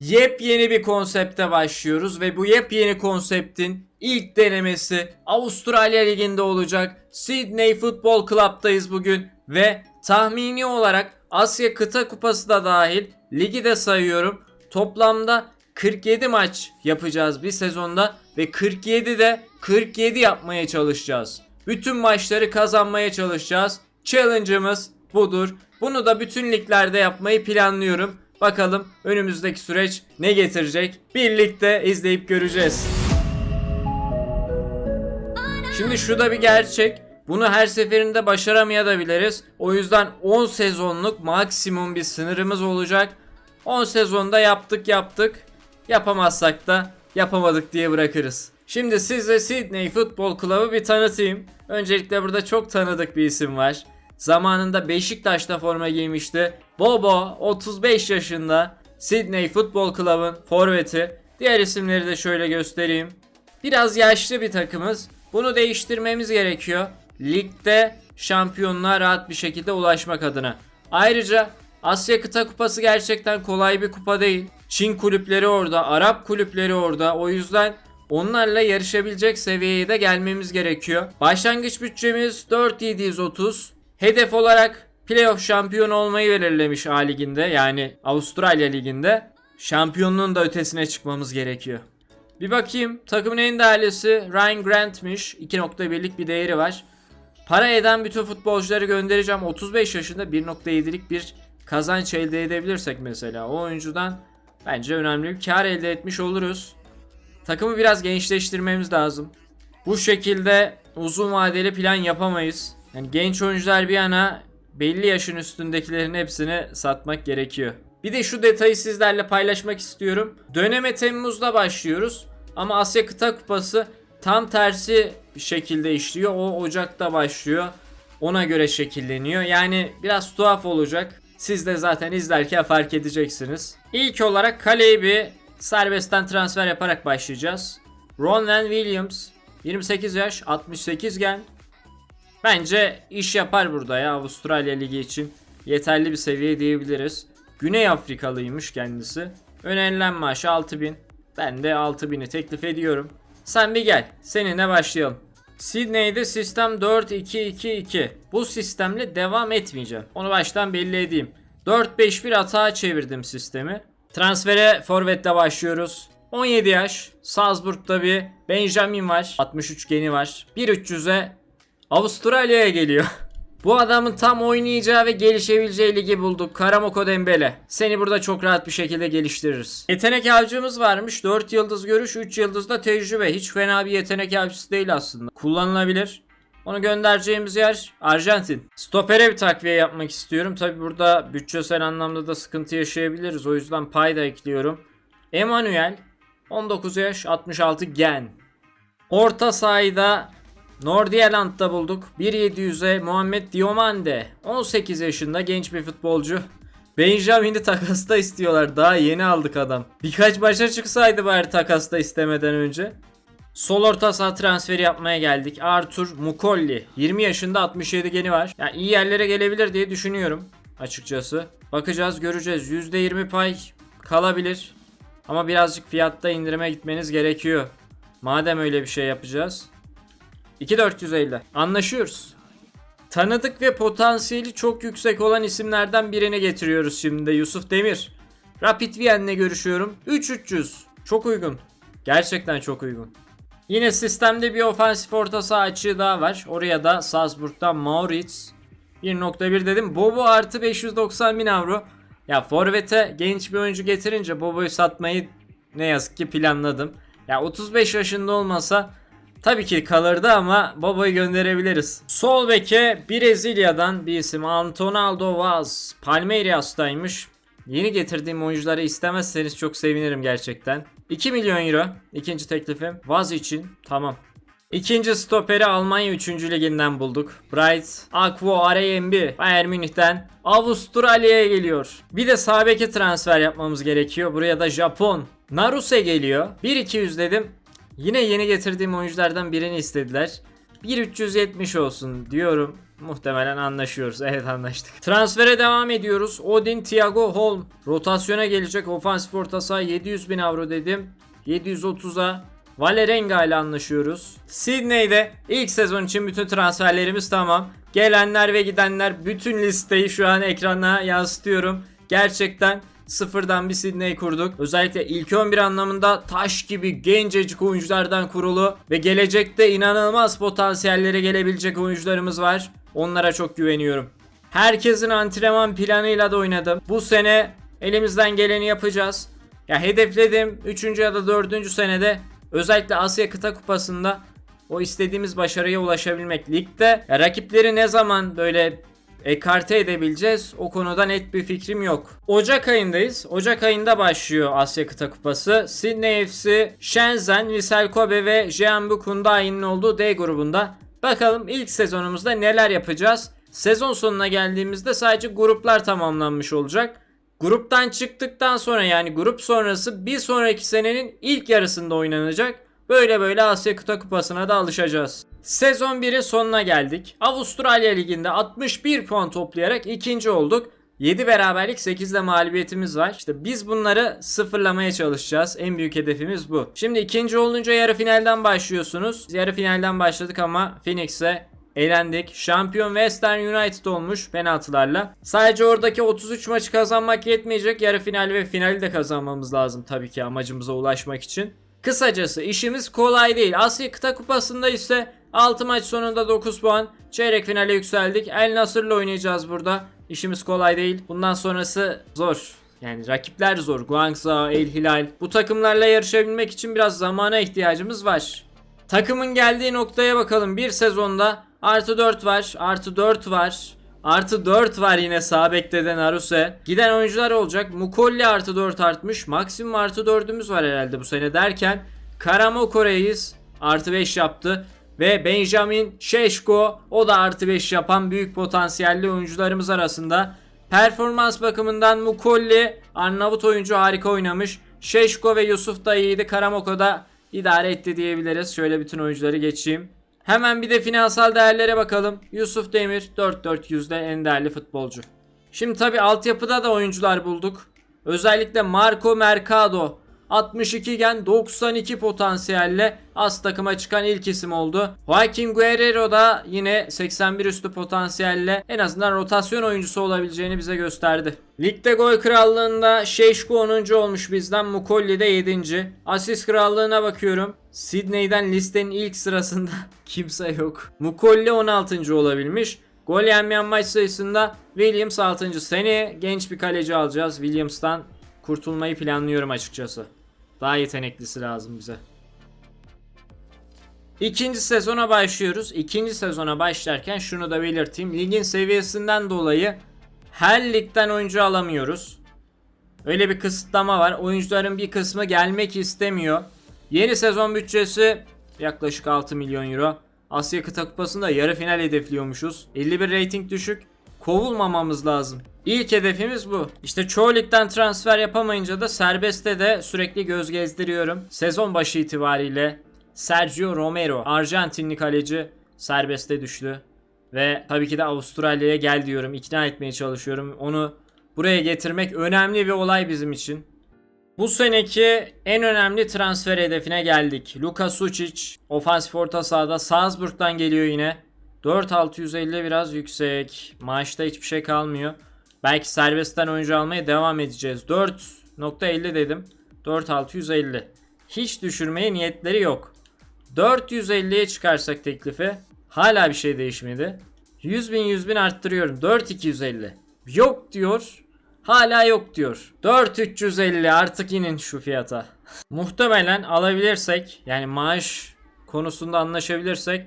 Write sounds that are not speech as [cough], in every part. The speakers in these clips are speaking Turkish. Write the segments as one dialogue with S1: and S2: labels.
S1: Yepyeni bir konsepte başlıyoruz ve bu yepyeni konseptin ilk denemesi Avustralya Ligi'nde olacak. Sydney Football Club'dayız bugün ve tahmini olarak Asya Kıta Kupası da dahil ligi de sayıyorum. Toplamda 47 maç yapacağız bir sezonda ve 47 de 47 yapmaya çalışacağız. Bütün maçları kazanmaya çalışacağız. Challenge'ımız budur. Bunu da bütün liglerde yapmayı planlıyorum. Bakalım önümüzdeki süreç ne getirecek? Birlikte izleyip göreceğiz. Şimdi şu da bir gerçek. Bunu her seferinde başaramayabiliriz. O yüzden 10 sezonluk maksimum bir sınırımız olacak. 10 sezonda yaptık yaptık. Yapamazsak da yapamadık diye bırakırız. Şimdi size Sydney Futbol Club'ı bir tanıtayım. Öncelikle burada çok tanıdık bir isim var. Zamanında Beşiktaş'ta forma giymişti. Bobo 35 yaşında Sydney Futbol Club'ın forveti. Diğer isimleri de şöyle göstereyim. Biraz yaşlı bir takımız. Bunu değiştirmemiz gerekiyor. Ligde şampiyonluğa rahat bir şekilde ulaşmak adına. Ayrıca Asya Kıta Kupası gerçekten kolay bir kupa değil. Çin kulüpleri orada, Arap kulüpleri orada. O yüzden onlarla yarışabilecek seviyeye de gelmemiz gerekiyor. Başlangıç bütçemiz 4730. Hedef olarak playoff şampiyon olmayı belirlemiş A liginde yani Avustralya liginde. Şampiyonluğun da ötesine çıkmamız gerekiyor. Bir bakayım takımın en değerlisi Ryan Grant'miş. 2.1'lik bir değeri var. Para eden bütün futbolcuları göndereceğim. 35 yaşında 1.7'lik bir kazanç elde edebilirsek mesela o oyuncudan bence önemli bir kar elde etmiş oluruz. Takımı biraz gençleştirmemiz lazım. Bu şekilde uzun vadeli plan yapamayız. Yani genç oyuncular bir yana belli yaşın üstündekilerin hepsini satmak gerekiyor. Bir de şu detayı sizlerle paylaşmak istiyorum. Döneme Temmuz'da başlıyoruz ama Asya Kıta Kupası tam tersi bir şekilde işliyor. O Ocak'ta başlıyor. Ona göre şekilleniyor. Yani biraz tuhaf olacak. Siz de zaten izlerken fark edeceksiniz. İlk olarak kaleyi bir serbestten transfer yaparak başlayacağız. Ronan Williams 28 yaş 68 gen Bence iş yapar burada ya Avustralya Ligi için. Yeterli bir seviye diyebiliriz. Güney Afrikalıymış kendisi. Önerilen maaşı 6000. Ben de 6000'i teklif ediyorum. Sen bir gel. Seninle başlayalım. Sydney'de sistem 4-2-2-2. Bu sistemle devam etmeyeceğim. Onu baştan belli edeyim. 4-5-1 hata çevirdim sistemi. Transfere forvetle başlıyoruz. 17 yaş. Salzburg'da bir Benjamin var. 63 geni var. 1-300'e Avustralya'ya geliyor. Bu adamın tam oynayacağı ve gelişebileceği ligi bulduk. Karamoko Dembele. Seni burada çok rahat bir şekilde geliştiririz. Yetenek avcımız varmış. 4 yıldız görüş, 3 yıldız da tecrübe. Hiç fena bir yetenek avcısı değil aslında. Kullanılabilir. Onu göndereceğimiz yer Arjantin. Stopere bir takviye yapmak istiyorum. Tabi burada bütçesel anlamda da sıkıntı yaşayabiliriz. O yüzden pay da ekliyorum. Emanuel 19 yaş 66 gen. Orta sahada Nordirland'da bulduk. 1.700'e Muhammed Diomande. 18 yaşında genç bir futbolcu. Benjamin'i takasta istiyorlar. Daha yeni aldık adam. Birkaç başa çıksaydı bari takasta istemeden önce. Sol orta saha transferi yapmaya geldik. Arthur Mukolli. 20 yaşında 67 geni var. Yani iyi yerlere gelebilir diye düşünüyorum açıkçası. Bakacağız göreceğiz. %20 pay kalabilir. Ama birazcık fiyatta indirime gitmeniz gerekiyor. Madem öyle bir şey yapacağız. 2450. Anlaşıyoruz. Tanıdık ve potansiyeli çok yüksek olan isimlerden birini getiriyoruz şimdi de Yusuf Demir. Rapid Vienne'le görüşüyorum. 3300. Çok uygun. Gerçekten çok uygun. Yine sistemde bir ofansif orta saha açığı daha var. Oraya da Salzburg'dan Maurits 1.1 dedim. Bobo artı 590 bin avro. Ya Forvet'e genç bir oyuncu getirince Bobo'yu satmayı ne yazık ki planladım. Ya 35 yaşında olmasa Tabii ki kalırdı ama babayı gönderebiliriz. Sol beke Brezilya'dan bir isim Antonaldo Vaz. Palmeiras'taymış. Yeni getirdiğim oyuncuları istemezseniz çok sevinirim gerçekten. 2 milyon euro ikinci teklifim. Vaz için tamam. İkinci stoperi Almanya 3. liginden bulduk. Bright Aquo RMB Bayern Münih'ten Avustralya'ya geliyor. Bir de sağ beke transfer yapmamız gerekiyor. Buraya da Japon Naruse geliyor. 1-200 dedim. Yine yeni getirdiğim oyunculardan birini istediler. 1370 olsun diyorum. Muhtemelen anlaşıyoruz. [laughs] Evet anlaştık. Transfere devam ediyoruz. Odin Thiago Holm rotasyona gelecek. Ofansif orta saha 700 bin avro dedim. 730'a Valerenga ile anlaşıyoruz. Sydney'de ilk sezon için bütün transferlerimiz tamam. Gelenler ve gidenler bütün listeyi şu an ekrana yansıtıyorum. Gerçekten sıfırdan bir Sydney kurduk. Özellikle ilk 11 anlamında taş gibi gencecik oyunculardan kurulu ve gelecekte inanılmaz potansiyellere gelebilecek oyuncularımız var. Onlara çok güveniyorum. Herkesin antrenman planıyla da oynadım. Bu sene elimizden geleni yapacağız. Ya hedefledim 3. ya da 4. senede özellikle Asya Kıta Kupası'nda o istediğimiz başarıya ulaşabilmek. Ligde ya rakipleri ne zaman böyle ekarte edebileceğiz o konuda net bir fikrim yok. Ocak ayındayız. Ocak ayında başlıyor Asya Kıta Kupası. Sydney FC, Shenzhen, Vissel Kobe ve Jeonbuk Hyundai'nin olduğu D grubunda. Bakalım ilk sezonumuzda neler yapacağız. Sezon sonuna geldiğimizde sadece gruplar tamamlanmış olacak. Gruptan çıktıktan sonra yani grup sonrası bir sonraki senenin ilk yarısında oynanacak. Böyle böyle Asya Kıta Kupası'na da alışacağız. Sezon 1'in sonuna geldik. Avustralya Ligi'nde 61 puan toplayarak ikinci olduk. 7 beraberlik 8 de mağlubiyetimiz var. İşte biz bunları sıfırlamaya çalışacağız. En büyük hedefimiz bu. Şimdi ikinci olunca yarı finalden başlıyorsunuz. Yarı finalden başladık ama Phoenix'e elendik. Şampiyon Western United olmuş penaltılarla. Sadece oradaki 33 maçı kazanmak yetmeyecek. Yarı final ve finali de kazanmamız lazım tabii ki amacımıza ulaşmak için. Kısacası işimiz kolay değil. Asya Kıta Kupası'nda ise 6 maç sonunda 9 puan. Çeyrek finale yükseldik. El Nasır'la oynayacağız burada. İşimiz kolay değil. Bundan sonrası zor. Yani rakipler zor. Guangzhou, El Hilal. Bu takımlarla yarışabilmek için biraz zamana ihtiyacımız var. Takımın geldiği noktaya bakalım. Bir sezonda artı 4 var. Artı 4 var. Artı 4 var yine sağ bekte de. Giden oyuncular olacak. Mukolli artı 4 artmış. Maksimum artı 4'ümüz var herhalde bu sene derken. Karamoko Reis artı 5 yaptı. Ve Benjamin Şeşko o da artı 5 yapan büyük potansiyelli oyuncularımız arasında. Performans bakımından Mukolli Arnavut oyuncu harika oynamış. Şeşko ve Yusuf da iyiydi. Karamoko da idare etti diyebiliriz. Şöyle bütün oyuncuları geçeyim. Hemen bir de finansal değerlere bakalım. Yusuf Demir 4-400'de en değerli futbolcu. Şimdi tabi altyapıda da oyuncular bulduk. Özellikle Marco Mercado 62 gen 92 potansiyelle az takıma çıkan ilk isim oldu. Joaquin Guerrero da yine 81 üstü potansiyelle en azından rotasyon oyuncusu olabileceğini bize gösterdi. Ligde gol krallığında Şeşko 10. olmuş bizden Mukolli de 7. Asist krallığına bakıyorum. Sydney'den listenin ilk sırasında [laughs] kimse yok. Mukolli 16. olabilmiş. Gol yenmeyen maç sayısında Williams 6. Seneye genç bir kaleci alacağız. Williams'tan kurtulmayı planlıyorum açıkçası. Daha yeteneklisi lazım bize. İkinci sezona başlıyoruz. İkinci sezona başlarken şunu da belirteyim. Ligin seviyesinden dolayı her ligden oyuncu alamıyoruz. Öyle bir kısıtlama var. Oyuncuların bir kısmı gelmek istemiyor. Yeni sezon bütçesi yaklaşık 6 milyon euro. Asya Kıta Kupası'nda yarı final hedefliyormuşuz. 51 rating düşük. Kovulmamamız lazım. İlk hedefimiz bu. İşte çoğu ligden transfer yapamayınca da serbestte de sürekli göz gezdiriyorum. Sezon başı itibariyle Sergio Romero, Arjantinli kaleci serbestte düştü. Ve tabii ki de Avustralya'ya gel diyorum. ikna etmeye çalışıyorum. Onu buraya getirmek önemli bir olay bizim için. Bu seneki en önemli transfer hedefine geldik. Luka Sucic ofansif orta sahada Salzburg'dan geliyor yine. 4650 biraz yüksek. Maaşta hiçbir şey kalmıyor. Belki serbestten oyuncu almaya devam edeceğiz. 4.50 dedim. 4650. Hiç düşürmeye niyetleri yok. 450'ye çıkarsak teklifi hala bir şey değişmedi. 100 bin 100 bin arttırıyorum. 4250. Yok diyor. Hala yok diyor. 4350 artık inin şu fiyata. [laughs] Muhtemelen alabilirsek yani maaş konusunda anlaşabilirsek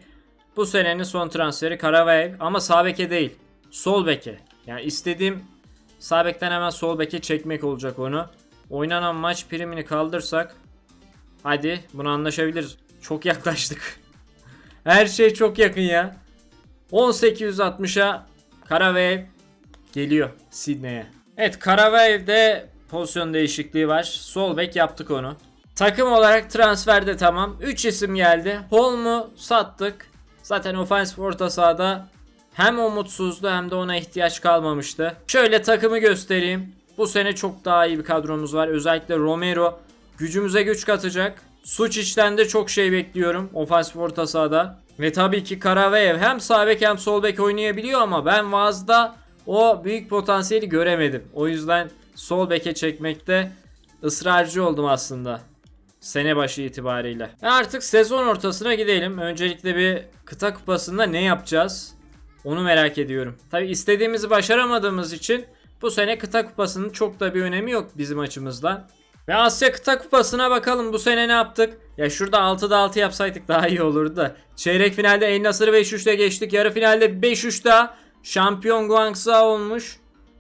S1: bu senenin son transferi Karavayev ama sağ beke değil. Sol beke. Yani istediğim sağ bekten hemen sol beke çekmek olacak onu. Oynanan maç primini kaldırsak hadi bunu anlaşabiliriz. Çok yaklaştık. [laughs] Her şey çok yakın ya. 1860'a Karavayev geliyor Sydney'e. Evet Karavayev'de pozisyon değişikliği var. Sol bek yaptık onu. Takım olarak transferde tamam. 3 isim geldi. Holm'u sattık. Zaten ofensif orta sahada Hem o hem de ona ihtiyaç kalmamıştı. Şöyle takımı göstereyim. Bu sene çok daha iyi bir kadromuz var. Özellikle Romero gücümüze güç katacak. Suçic'ten de çok şey bekliyorum ofansif orta sahada. Ve tabii ki Karaveyev hem sağ bek hem sol bek oynayabiliyor ama ben Vaz'da o büyük potansiyeli göremedim. O yüzden sol beke çekmekte ısrarcı oldum aslında. Sene başı itibariyle. Artık sezon ortasına gidelim. Öncelikle bir kıta kupasında ne yapacağız? Onu merak ediyorum. Tabi istediğimizi başaramadığımız için bu sene kıta kupasının çok da bir önemi yok bizim açımızdan. Ve Asya kıta kupasına bakalım bu sene ne yaptık? Ya şurada 6'da 6 yapsaydık daha iyi olurdu da. Çeyrek finalde El Nasır'ı 5-3'te geçtik. Yarı finalde 5-3 daha şampiyon Guangzhou olmuş.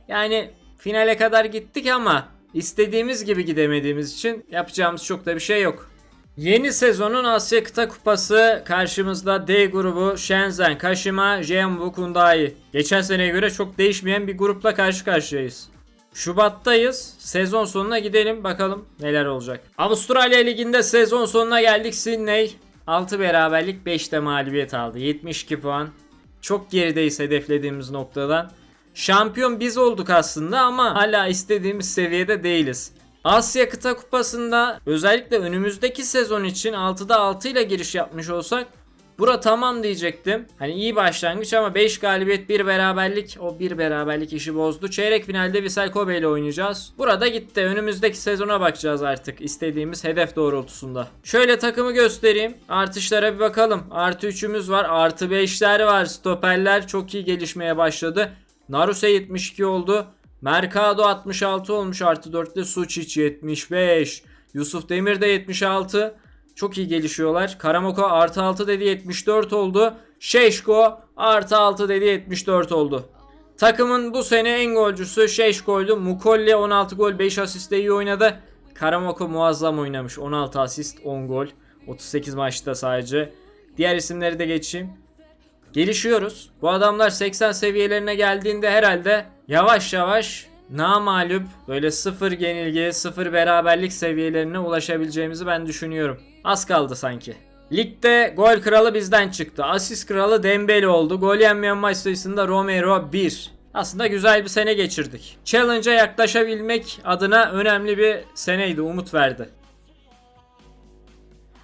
S1: Yani finale kadar gittik ama istediğimiz gibi gidemediğimiz için yapacağımız çok da bir şey yok. Yeni sezonun Asya Kıta Kupası karşımızda D grubu Shenzhen, Kashima, Jeonbu, Kundai. Geçen seneye göre çok değişmeyen bir grupla karşı karşıyayız. Şubat'tayız. Sezon sonuna gidelim bakalım neler olacak. Avustralya Ligi'nde sezon sonuna geldik. Sydney 6 beraberlik 5 de mağlubiyet aldı. 72 puan. Çok gerideyiz hedeflediğimiz noktadan. Şampiyon biz olduk aslında ama hala istediğimiz seviyede değiliz. Asya Kıta Kupası'nda özellikle önümüzdeki sezon için 6'da 6 ile giriş yapmış olsak bura tamam diyecektim. Hani iyi başlangıç ama 5 galibiyet 1 beraberlik o 1 beraberlik işi bozdu. Çeyrek finalde Vissel Kobe ile oynayacağız. Burada gitti. Önümüzdeki sezona bakacağız artık istediğimiz hedef doğrultusunda. Şöyle takımı göstereyim. Artışlara bir bakalım. Artı 3'ümüz var. Artı 5'ler var. Stoperler çok iyi gelişmeye başladı. Naruse 72 oldu. Mercado 66 olmuş artı 4'te Suçic 75. Yusuf Demir de 76. Çok iyi gelişiyorlar. Karamoko artı 6 dedi 74 oldu. Şeşko artı 6 dedi 74 oldu. Takımın bu sene en golcüsü Şeşko'ydu. Mukolle 16 gol 5 asistle iyi oynadı. Karamoko muazzam oynamış. 16 asist 10 gol. 38 maçta sadece. Diğer isimleri de geçeyim. Gelişiyoruz. Bu adamlar 80 seviyelerine geldiğinde herhalde yavaş yavaş namalup böyle sıfır yenilgi, sıfır beraberlik seviyelerine ulaşabileceğimizi ben düşünüyorum. Az kaldı sanki. Ligde gol kralı bizden çıktı. Asist kralı Dembele oldu. Gol yenmeyen maç sayısında Romero 1. Aslında güzel bir sene geçirdik. Challenge'a yaklaşabilmek adına önemli bir seneydi. Umut verdi.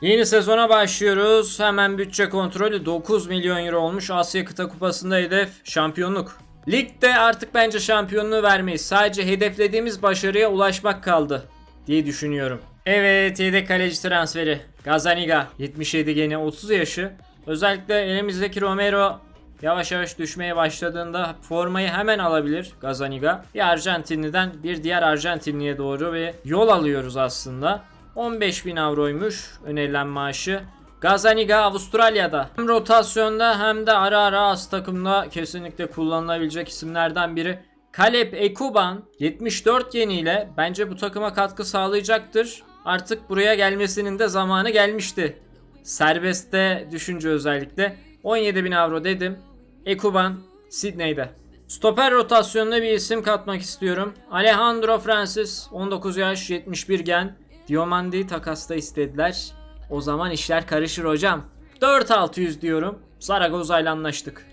S1: Yeni sezona başlıyoruz. Hemen bütçe kontrolü 9 milyon euro olmuş. Asya Kıta Kupası'nda hedef şampiyonluk. Ligde artık bence şampiyonluğu vermeyiz. Sadece hedeflediğimiz başarıya ulaşmak kaldı diye düşünüyorum. Evet yedek kaleci transferi. Gazaniga 77 gene 30 yaşı. Özellikle elimizdeki Romero yavaş yavaş düşmeye başladığında formayı hemen alabilir Gazaniga. Bir Arjantinliden bir diğer Arjantinliye doğru bir yol alıyoruz aslında. 15 bin avroymuş önerilen maaşı. Gazaniga Avustralya'da hem rotasyonda hem de ara ara az takımda kesinlikle kullanılabilecek isimlerden biri. Kalep Ekuban 74 yeniyle bence bu takıma katkı sağlayacaktır. Artık buraya gelmesinin de zamanı gelmişti. Serbestte düşünce özellikle 17 bin avro dedim. Ekuban Sydney'de. Stoper rotasyonuna bir isim katmak istiyorum. Alejandro Francis 19 yaş 71 gen. Diomandi takasta istediler. O zaman işler karışır hocam. 4600 diyorum. Zaragoza ile anlaştık.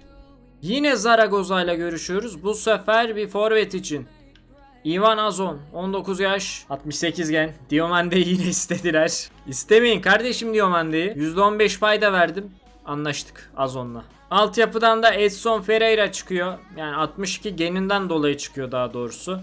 S1: Yine Zaragoza ile görüşüyoruz. Bu sefer bir forvet için. Ivan Azon 19 yaş 68 gen. Diomande'yi yine istediler. İstemeyin kardeşim Diomande'yi. %15 fayda verdim. Anlaştık Azon'la. Altyapıdan da Edson Ferreira çıkıyor. Yani 62 geninden dolayı çıkıyor daha doğrusu.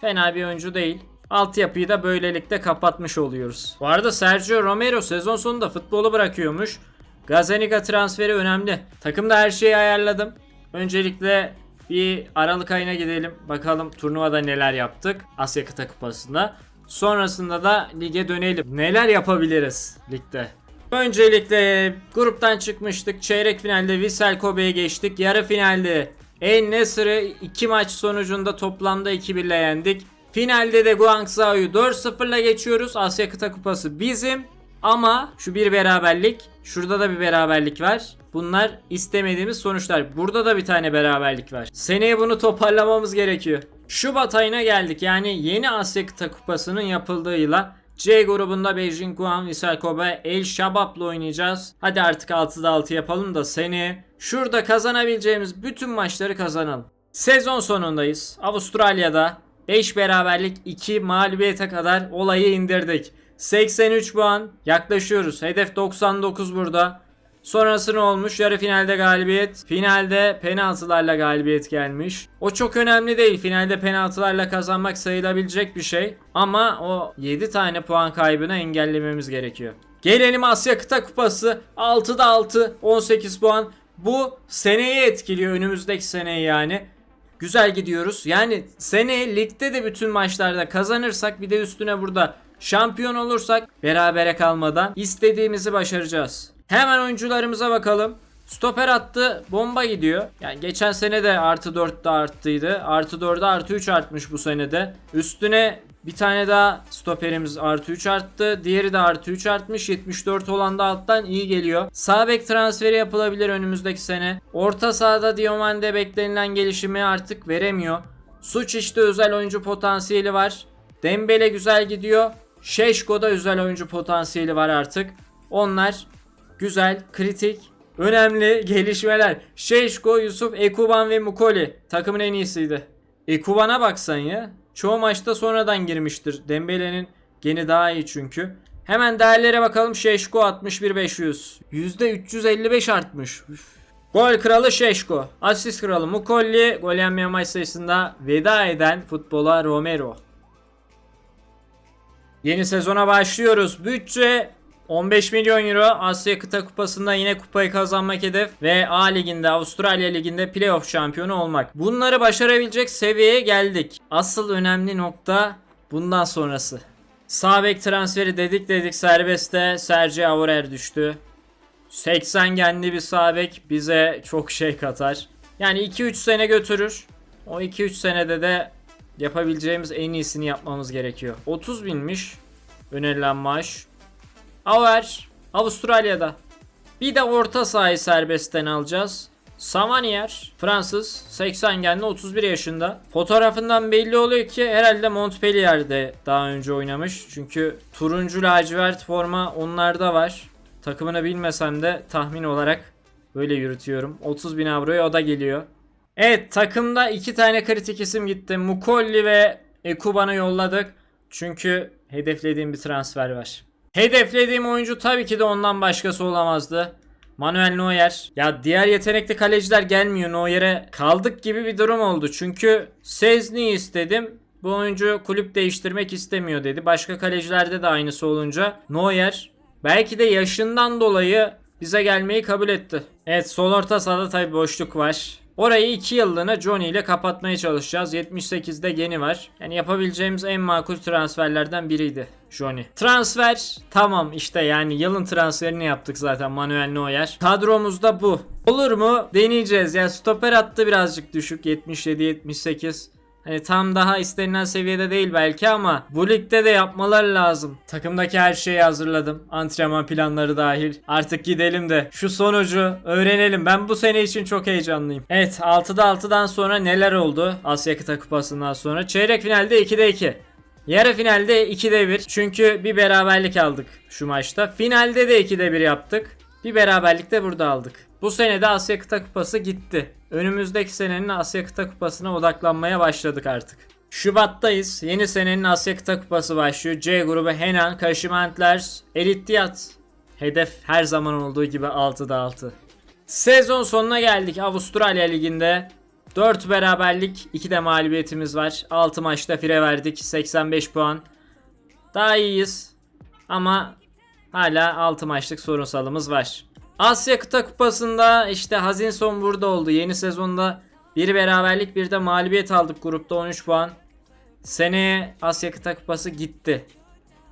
S1: Fena bir oyuncu değil. Altyapıyı da böylelikle kapatmış oluyoruz. Bu arada Sergio Romero sezon sonunda futbolu bırakıyormuş. Gazaniga transferi önemli. Takımda her şeyi ayarladım. Öncelikle bir Aralık ayına gidelim. Bakalım turnuvada neler yaptık. Asya Kıta Kupası'nda. Sonrasında da lige dönelim. Neler yapabiliriz ligde? Öncelikle gruptan çıkmıştık. Çeyrek finalde Vissel Kobe'ye geçtik. Yarı finalde En Nesr'ı 2 maç sonucunda toplamda 2-1 ile yendik. Finalde de Guangzhou'yu 4-0 ile geçiyoruz. Asya Kıta Kupası bizim. Ama şu bir beraberlik, şurada da bir beraberlik var. Bunlar istemediğimiz sonuçlar. Burada da bir tane beraberlik var. Seneye bunu toparlamamız gerekiyor. Şubat ayına geldik. Yani yeni Asya Kıta Kupası'nın yapıldığı yıla C grubunda Beijing Guan, Vissel Kobe, El Shabab'la oynayacağız. Hadi artık 6'da 6 yapalım da seni şurada kazanabileceğimiz bütün maçları kazanalım. Sezon sonundayız. Avustralya'da 5 beraberlik 2 mağlubiyete kadar olayı indirdik. 83 puan yaklaşıyoruz. Hedef 99 burada. Sonrası ne olmuş? Yarı finalde galibiyet. Finalde penaltılarla galibiyet gelmiş. O çok önemli değil. Finalde penaltılarla kazanmak sayılabilecek bir şey. Ama o 7 tane puan kaybını engellememiz gerekiyor. Gelelim Asya Kıta Kupası. 6'da 6, 18 puan. Bu seneyi etkiliyor. Önümüzdeki seneyi yani. Güzel gidiyoruz. Yani seneye ligde de bütün maçlarda kazanırsak bir de üstüne burada şampiyon olursak berabere kalmadan istediğimizi başaracağız. Hemen oyuncularımıza bakalım. Stoper attı bomba gidiyor. Yani geçen sene de artı 4'te arttıydı. Artı 4'e artı 3 artmış bu senede. Üstüne bir tane daha stoperimiz artı 3 arttı. Diğeri de artı 3 artmış. 74 olan da alttan iyi geliyor. Sağ bek transferi yapılabilir önümüzdeki sene. Orta sahada Diomande beklenilen gelişimi artık veremiyor. Suç işte özel oyuncu potansiyeli var. Dembele güzel gidiyor. Şeşko'da özel oyuncu potansiyeli var artık. Onlar güzel, kritik, önemli gelişmeler. Şeşko, Yusuf, Ekuban ve Mukoli takımın en iyisiydi. Ekuban'a baksan ya. Çoğu maçta sonradan girmiştir. Dembele'nin geni daha iyi çünkü. Hemen değerlere bakalım. Şeşko 61 500. %355 artmış. Üf. Gol kralı Şeşko. Asist kralı Mukolli. Gol yenmeyen maç sayısında veda eden futbola Romero. Yeni sezona başlıyoruz. Bütçe 15 milyon euro Asya Kıta Kupası'nda yine kupayı kazanmak hedef ve A Ligi'nde Avustralya Ligi'nde playoff şampiyonu olmak. Bunları başarabilecek seviyeye geldik. Asıl önemli nokta bundan sonrası. Sağ bek transferi dedik dedik serbestte Sergio Aurier düştü. 80 genli bir sağ bek bize çok şey katar. Yani 2-3 sene götürür. O 2-3 senede de yapabileceğimiz en iyisini yapmamız gerekiyor. 30 binmiş önerilen maaş. Auer Avustralya'da. Bir de orta sahayı serbestten alacağız. Savanier Fransız 80 genli 31 yaşında. Fotoğrafından belli oluyor ki herhalde Montpellier'de daha önce oynamış. Çünkü turuncu lacivert forma onlarda var. Takımını bilmesem de tahmin olarak böyle yürütüyorum. 30 bin avroya o da geliyor. Evet takımda iki tane kritik isim gitti. Mukolli ve Ekuban'ı yolladık. Çünkü hedeflediğim bir transfer var. Hedeflediğim oyuncu tabii ki de ondan başkası olamazdı. Manuel Neuer. Ya diğer yetenekli kaleciler gelmiyor Neuer'e. Kaldık gibi bir durum oldu. Çünkü Sezni'yi istedim. Bu oyuncu kulüp değiştirmek istemiyor dedi. Başka kalecilerde de aynısı olunca Neuer belki de yaşından dolayı bize gelmeyi kabul etti. Evet sol orta sahada tabii boşluk var. Orayı 2 yıllığına Johnny ile kapatmaya çalışacağız. 78'de geni var. Yani yapabileceğimiz en makul transferlerden biriydi Johnny. Transfer tamam işte yani yılın transferini yaptık zaten Manuel Neuer. Kadromuzda bu. Olur mu? Deneyeceğiz. Ya stoper attı birazcık düşük 77-78. Hani tam daha istenilen seviyede değil belki ama bu ligde de yapmaları lazım. Takımdaki her şeyi hazırladım. Antrenman planları dahil. Artık gidelim de şu sonucu öğrenelim. Ben bu sene için çok heyecanlıyım. Evet 6'da 6'dan sonra neler oldu? Asya Kıta Kupası'ndan sonra. Çeyrek finalde 2'de 2. Yarı finalde 2'de 1. Çünkü bir beraberlik aldık şu maçta. Finalde de 2'de 1 yaptık. Bir beraberlik de burada aldık. Bu sene de Asya Kıta Kupası gitti. Önümüzdeki senenin Asya Kıta Kupası'na odaklanmaya başladık artık. Şubat'tayız. Yeni senenin Asya Kıta Kupası başlıyor. C grubu Henan, Kashima Antlers, Elitiyat. Hedef her zaman olduğu gibi 6'da 6. Sezon sonuna geldik Avustralya Ligi'nde. 4 beraberlik, 2 de mağlubiyetimiz var. 6 maçta fire verdik. 85 puan. Daha iyiyiz. Ama hala 6 maçlık sorunsalımız var. Asya Kıta Kupası'nda işte hazin son burada oldu. Yeni sezonda bir beraberlik bir de mağlubiyet aldık grupta 13 puan. Seneye Asya Kıta Kupası gitti.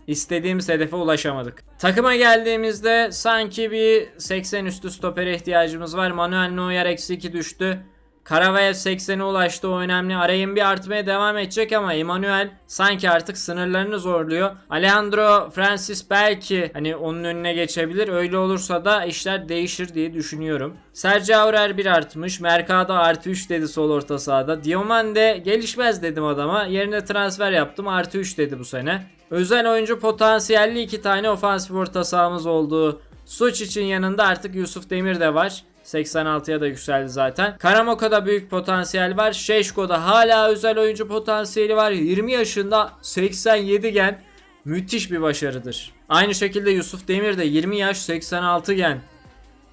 S1: İstediğimiz hedefe ulaşamadık. Takıma geldiğimizde sanki bir 80 üstü stopere ihtiyacımız var. Manuel Neuer eksi 2 düştü. Karavayev 80'e ulaştı o önemli. Arayın bir artmaya devam edecek ama Emmanuel sanki artık sınırlarını zorluyor. Alejandro Francis belki hani onun önüne geçebilir. Öyle olursa da işler değişir diye düşünüyorum. Sergio Aurier 1 artmış. Mercado artı 3 dedi sol orta sahada. Diomande gelişmez dedim adama. Yerine transfer yaptım artı 3 dedi bu sene. Özel oyuncu potansiyelli iki tane ofansif orta sahamız oldu. Suç için yanında artık Yusuf Demir de var. 86'ya da yükseldi zaten. Karamoko'da büyük potansiyel var. Şeşko'da hala özel oyuncu potansiyeli var. 20 yaşında 87 gen. Müthiş bir başarıdır. Aynı şekilde Yusuf Demir de 20 yaş 86 gen.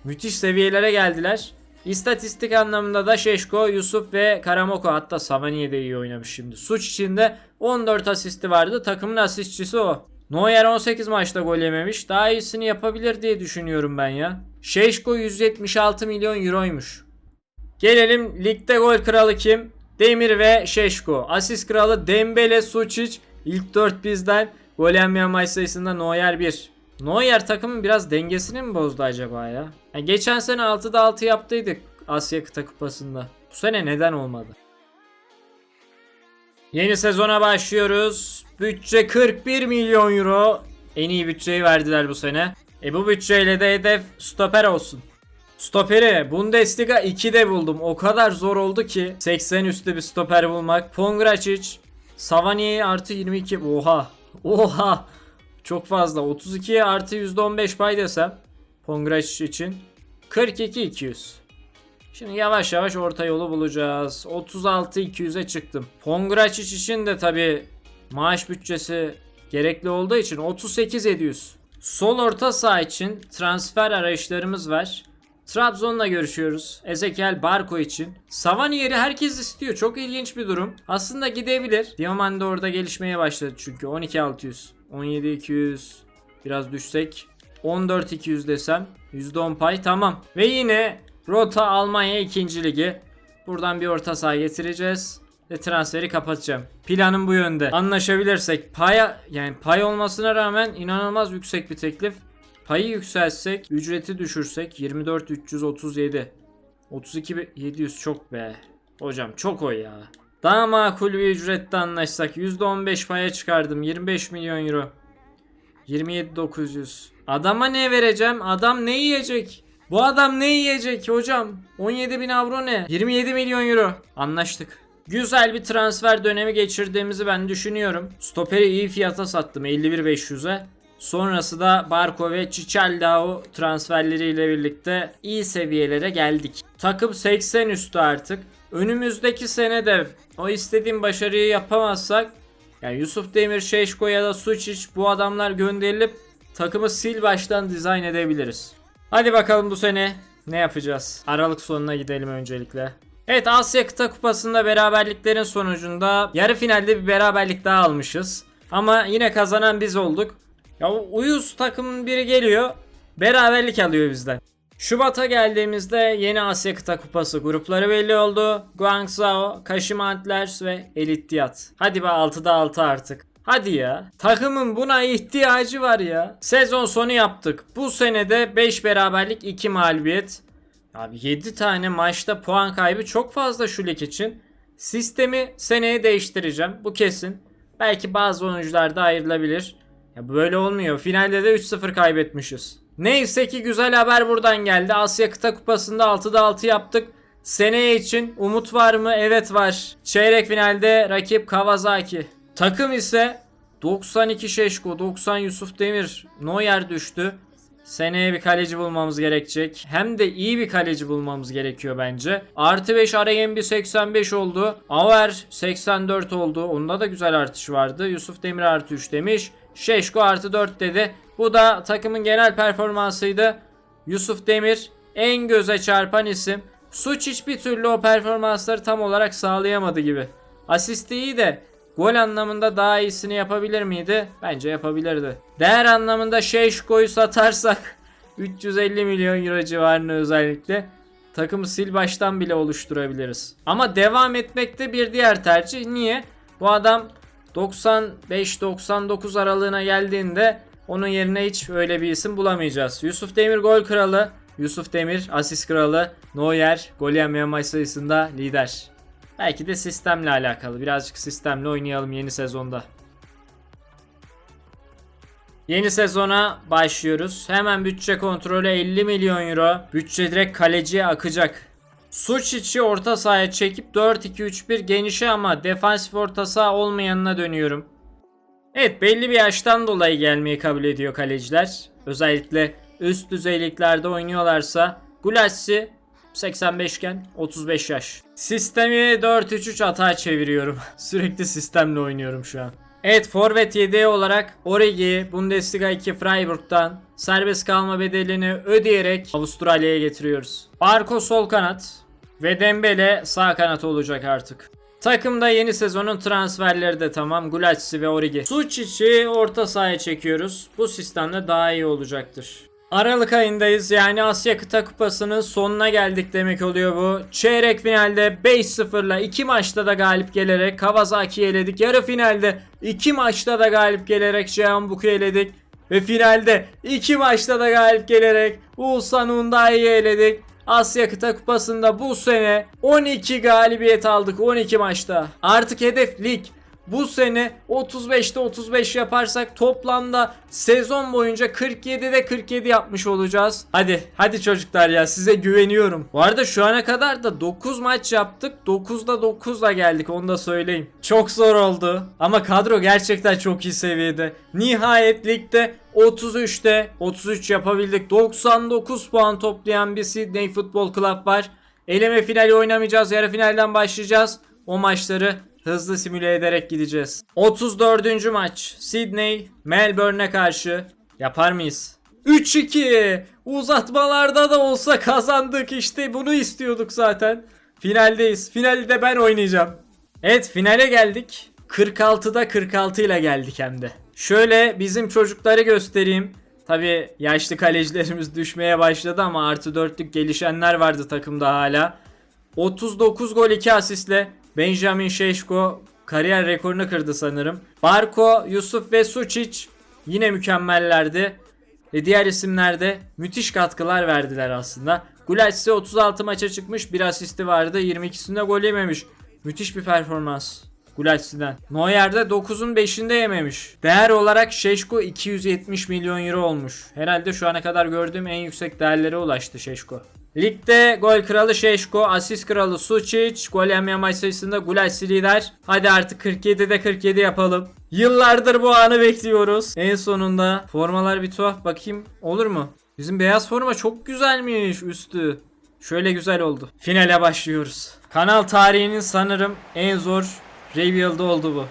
S1: Müthiş seviyelere geldiler. İstatistik anlamında da Şeşko, Yusuf ve Karamoko hatta Savaniye de iyi oynamış şimdi. Suç içinde 14 asisti vardı. Takımın asistçisi o. Neuer 18 maçta gol yememiş. Daha iyisini yapabilir diye düşünüyorum ben ya. Şeşko 176 milyon euroymuş. Gelelim ligde gol kralı kim? Demir ve Şeşko. Asist kralı Dembele, Suçic. İlk 4 bizden. Gol yemeyen maç sayısında Neuer 1. Neuer takımın biraz dengesini mi bozdu acaba ya? Ya geçen sene 6'da 6 yaptıydık Asya Kıta Kupası'nda. Bu sene neden olmadı? Yeni sezona başlıyoruz. Bütçe 41 milyon euro. En iyi bütçeyi verdiler bu sene. E bu bütçeyle de hedef stoper olsun. Stoperi Bundesliga 2'de buldum. O kadar zor oldu ki 80 üstü bir stoper bulmak. Pongracic, Savani'ye artı 22. Oha. Oha. Çok fazla. 32'ye artı %15 pay desem. Pongracic için. 42 200. Şimdi yavaş yavaş orta yolu bulacağız. 36 200'e çıktım. Pongracic için de tabi maaş bütçesi gerekli olduğu için 38 700. Sol orta saha için transfer arayışlarımız var. Trabzon'la görüşüyoruz. Ezekiel Barco için. Savanier'i herkes istiyor. Çok ilginç bir durum. Aslında gidebilir. Diamond orada gelişmeye başladı çünkü. 12600, 17200 biraz düşsek. 14200 desem %10 pay tamam. Ve yine Rota Almanya 2. Ligi. Buradan bir orta saha getireceğiz ve transferi kapatacağım. Planım bu yönde. Anlaşabilirsek paya yani pay olmasına rağmen inanılmaz yüksek bir teklif. Payı yükseltsek, ücreti düşürsek 24 337. 32 700 çok be. Hocam çok o ya. Daha makul bir ücrette anlaşsak %15 paya çıkardım 25 milyon euro. 27 900. Adama ne vereceğim? Adam ne yiyecek? Bu adam ne yiyecek hocam? 17 bin avro ne? 27 milyon euro. Anlaştık. Güzel bir transfer dönemi geçirdiğimizi ben düşünüyorum. Stoperi iyi fiyata sattım 51.500'e. Sonrası da Barco ve Çiçeldao transferleriyle birlikte iyi seviyelere geldik. Takım 80 üstü artık. Önümüzdeki sene de o istediğim başarıyı yapamazsak yani Yusuf Demir, Şeşko ya da Suçic bu adamlar gönderilip takımı sil baştan dizayn edebiliriz. Hadi bakalım bu sene ne yapacağız? Aralık sonuna gidelim öncelikle. Evet Asya Kıta Kupası'nda beraberliklerin sonucunda yarı finalde bir beraberlik daha almışız. Ama yine kazanan biz olduk. Ya uyuz takımın biri geliyor beraberlik alıyor bizden. Şubat'a geldiğimizde yeni Asya Kıta Kupası grupları belli oldu. Guangzhou, Kashima Antlers ve Elitiyat. Hadi be 6'da 6 artık. Hadi ya. Takımın buna ihtiyacı var ya. Sezon sonu yaptık. Bu senede 5 beraberlik 2 mağlubiyet. Abi 7 tane maçta puan kaybı çok fazla şu lig için. Sistemi seneye değiştireceğim. Bu kesin. Belki bazı oyuncular da ayrılabilir. Ya böyle olmuyor. Finalde de 3-0 kaybetmişiz. Neyse ki güzel haber buradan geldi. Asya Kıta Kupası'nda 6'da 6 yaptık. Seneye için umut var mı? Evet var. Çeyrek finalde rakip Kawasaki. Takım ise 92 Şeşko, 90 Yusuf Demir, Neuer düştü. Seneye bir kaleci bulmamız gerekecek. Hem de iyi bir kaleci bulmamız gerekiyor bence. Artı 5 Arayembi 85 oldu. Aver 84 oldu. Onda da güzel artış vardı. Yusuf Demir artı 3 demiş. Şeşko artı 4 dedi. Bu da takımın genel performansıydı. Yusuf Demir en göze çarpan isim. Suç hiçbir türlü o performansları tam olarak sağlayamadı gibi. Asisti iyi de Gol anlamında daha iyisini yapabilir miydi? Bence yapabilirdi. Değer anlamında Şeşko'yu satarsak [laughs] 350 milyon euro civarında özellikle takımı sil baştan bile oluşturabiliriz. Ama devam etmekte bir diğer tercih. Niye? Bu adam 95-99 aralığına geldiğinde onun yerine hiç öyle bir isim bulamayacağız. Yusuf Demir gol kralı, Yusuf Demir asist kralı, Neuer gol yemeyen maç sayısında lider. Belki de sistemle alakalı. Birazcık sistemle oynayalım yeni sezonda. Yeni sezona başlıyoruz. Hemen bütçe kontrolü 50 milyon euro. Bütçe direkt kaleciye akacak. Suç içi orta sahaya çekip 4-2-3-1 genişe ama defansif orta saha olmayanına dönüyorum. Evet belli bir yaştan dolayı gelmeyi kabul ediyor kaleciler. Özellikle üst düzey liglerde oynuyorlarsa Gulassi 85 iken 35 yaş. Sistemi 4-3-3 hata çeviriyorum. [laughs] Sürekli sistemle oynuyorum şu an. Evet forvet yedeği olarak Origi Bundesliga 2 Freiburg'dan serbest kalma bedelini ödeyerek Avustralya'ya getiriyoruz. Barco sol kanat ve Dembele sağ kanat olacak artık. Takımda yeni sezonun transferleri de tamam. Gulacsi ve Origi. Suçic'i orta sahaya çekiyoruz. Bu sistemde daha iyi olacaktır. Aralık ayındayız yani Asya Kıta Kupası'nın sonuna geldik demek oluyor bu. Çeyrek finalde 5-0'la 2 maçta da galip gelerek Kawasaki'yi eledik. Yarı finalde 2 maçta da galip gelerek Jeonbuk'u eledik. Ve finalde 2 maçta da galip gelerek Ulsan Hyundai'yi eledik. Asya Kıta Kupası'nda bu sene 12 galibiyet aldık 12 maçta. Artık hedef lig. Bu sene 35'te 35 yaparsak toplamda sezon boyunca 47'de 47 yapmış olacağız. Hadi hadi çocuklar ya size güveniyorum. Bu arada şu ana kadar da 9 maç yaptık. 9'da 9'la geldik onu da söyleyeyim. Çok zor oldu ama kadro gerçekten çok iyi seviyede. Nihayet ligde 33'te 33 yapabildik. 99 puan toplayan bir Sydney Football Club var. Eleme finali oynamayacağız. Yarı finalden başlayacağız. O maçları hızlı simüle ederek gideceğiz. 34. maç. Sydney Melbourne'e karşı yapar mıyız? 3-2 uzatmalarda da olsa kazandık işte bunu istiyorduk zaten. Finaldeyiz. Finalde ben oynayacağım. Evet finale geldik. 46'da 46 ile geldik hem de. Şöyle bizim çocukları göstereyim. Tabi yaşlı kalecilerimiz düşmeye başladı ama artı 4'lük gelişenler vardı takımda hala. 39 gol 2 asistle Benjamin Şeşko kariyer rekorunu kırdı sanırım. Barko, Yusuf ve Suçic yine mükemmellerdi. Ve diğer isimler de müthiş katkılar verdiler aslında. Gulac ise 36 maça çıkmış bir asisti vardı 22'sinde gol yememiş. Müthiş bir performans. Gulaçsi'den. Neuer'de 9'un 5'inde yememiş. Değer olarak Şeşko 270 milyon euro olmuş. Herhalde şu ana kadar gördüğüm en yüksek değerlere ulaştı Şeşko. Ligde gol kralı Şeşko, asist kralı Suçic, gol yemeyen maç sayısında Gulaçsi lider. Hadi artık 47'de 47 yapalım. Yıllardır bu anı bekliyoruz. En sonunda formalar bir tuhaf bakayım olur mu? Bizim beyaz forma çok güzelmiş üstü. Şöyle güzel oldu. Finale başlıyoruz. Kanal tarihinin sanırım en zor reveal'da oldu bu.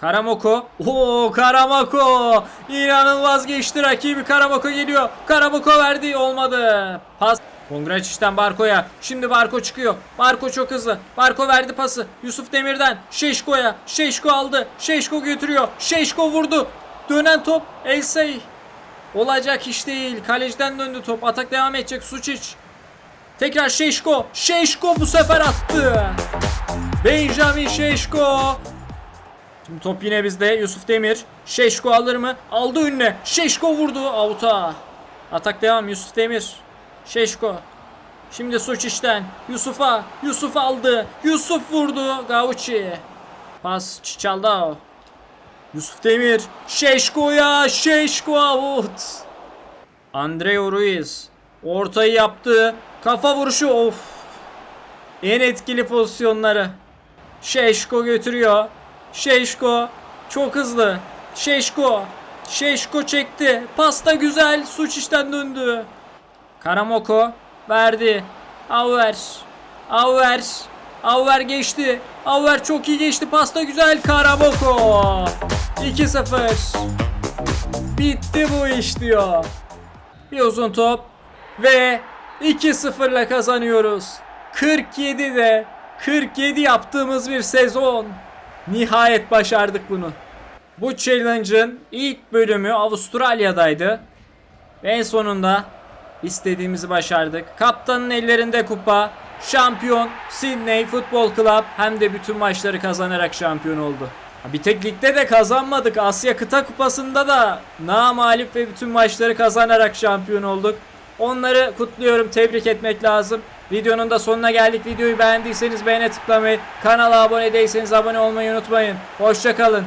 S1: Karamoko. Oo Karamoko. İnanılmaz geçti rakibi Karamoko geliyor. Karamoko verdi olmadı. Pas. Kongraçiş'ten Barko'ya. Şimdi Barko çıkıyor. Barko çok hızlı. Barko verdi pası. Yusuf Demir'den Şeşko'ya. Şeşko aldı. Şeşko götürüyor. Şeşko vurdu. Dönen top. Elsey. Olacak iş değil. Kaleciden döndü top. Atak devam edecek. Suçic. Tekrar Şeşko. Şeşko bu sefer attı. Benjamin Şeşko. Şimdi top yine bizde. Yusuf Demir. Şeşko alır mı? Aldı önüne. Şeşko vurdu. Avuta. Atak devam. Yusuf Demir. Şeşko. Şimdi suç işten. Yusuf'a. Yusuf aldı. Yusuf vurdu. Gauchi. Pas Çiçaldao. Yusuf Demir. Şeşko'ya. Şeşko out. Andreo Ruiz. Ortayı yaptı. Kafa vuruşu. Of. En etkili pozisyonları. Şeşko götürüyor. Şeşko çok hızlı. Şeşko. Şeşko çekti. Pasta güzel. Suç işten döndü. Karamoko verdi. Auer. Auer. Auer geçti. Auer çok iyi geçti. Pasta güzel. Karamoko. 2-0. Bitti bu iş diyor. Bir uzun top. Ve 2-0'la kazanıyoruz. 47'de 47 yaptığımız bir sezon. Nihayet başardık bunu. Bu challenge'ın ilk bölümü Avustralya'daydı. Ve en sonunda istediğimizi başardık. Kaptanın ellerinde kupa, şampiyon Sydney Football Club hem de bütün maçları kazanarak şampiyon oldu. Bir tek ligde de kazanmadık. Asya Kıta Kupası'nda da namalip ve bütün maçları kazanarak şampiyon olduk. Onları kutluyorum, tebrik etmek lazım. Videonun da sonuna geldik. Videoyu beğendiyseniz beğene tıklamayı, kanala abone değilseniz abone olmayı unutmayın. Hoşçakalın.